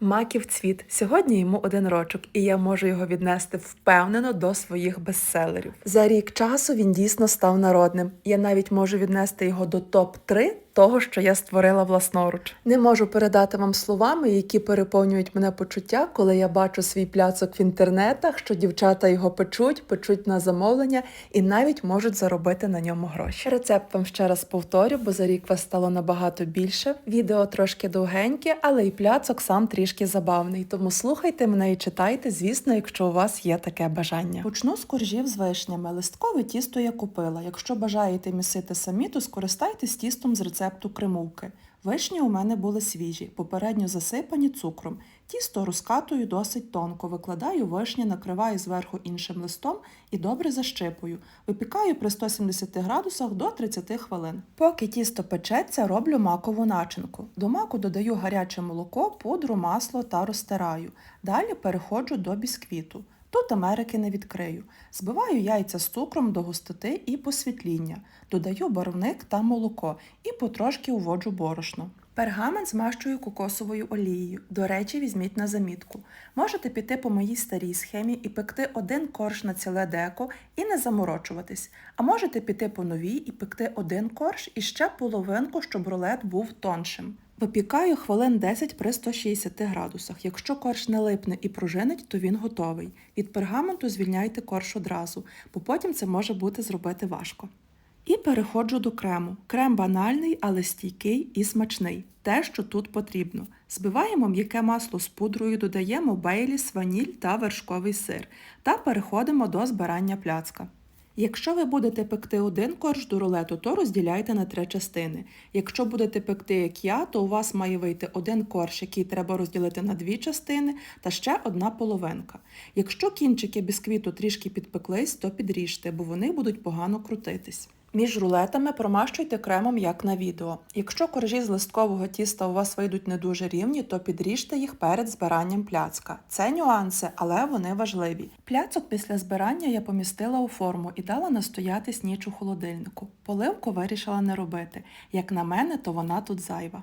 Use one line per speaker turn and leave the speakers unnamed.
Маків цвіт. Сьогодні йому один рочок, і я можу його віднести впевнено до своїх бестселерів. За рік часу він дійсно став народним. Я навіть можу віднести його до топ 3 того, що я створила власноруч. Не можу передати вам словами, які переповнюють мене почуття, коли я бачу свій пляцок в інтернетах, що дівчата його печуть, печуть на замовлення і навіть можуть заробити на ньому гроші. Рецепт вам ще раз повторю, бо за рік вас стало набагато більше. Відео трошки довгеньке, але і пляцок сам трішки забавний. Тому слухайте мене і читайте, звісно, якщо у вас є таке бажання. Почну з коржів з вишнями. Листкове тісто я купила. Якщо бажаєте місити самі, то скористайтесь тістом з рецепту кремовки. Вишні у мене були свіжі, попередньо засипані цукром. Тісто розкатую досить тонко, викладаю вишні, накриваю зверху іншим листом і добре защипую. Випікаю при 170 градусах до 30 хвилин. Поки тісто печеться, роблю макову начинку. До маку додаю гаряче молоко, пудру, масло та розтираю. Далі переходжу до бісквіту. Тут Америки не відкрию. Збиваю яйця з цукром до густоти і посвітління. Додаю барвник та молоко і потрошки уводжу борошно. Пергамент змащую кокосовою олією. До речі, візьміть на замітку. Можете піти по моїй старій схемі і пекти один корж на ціле деко і не заморочуватись. А можете піти по новій і пекти один корж і ще половинку, щоб рулет був тоншим. Випікаю хвилин 10 при 160 градусах. Якщо корж не липне і пружинить, то він готовий. Від пергаменту звільняйте корж одразу, бо потім це може бути зробити важко. І переходжу до крему. Крем банальний, але стійкий і смачний. Те, що тут потрібно. Збиваємо м'яке масло з пудрою, додаємо бейліс, ваніль та вершковий сир та переходимо до збирання пляцка. Якщо ви будете пекти один корж до рулету, то розділяйте на три частини. Якщо будете пекти як я, то у вас має вийти один корж, який треба розділити на дві частини, та ще одна половинка. Якщо кінчики бісквіту трішки підпеклись, то підріжте, бо вони будуть погано крутитись. Між рулетами промащуйте кремом, як на відео. Якщо коржі з листкового тіста у вас вийдуть не дуже рівні, то підріжте їх перед збиранням пляцка. Це нюанси, але вони важливі. Пляцок після збирання я помістила у форму і дала настоятись ніч у холодильнику. Поливку вирішила не робити. Як на мене, то вона тут зайва.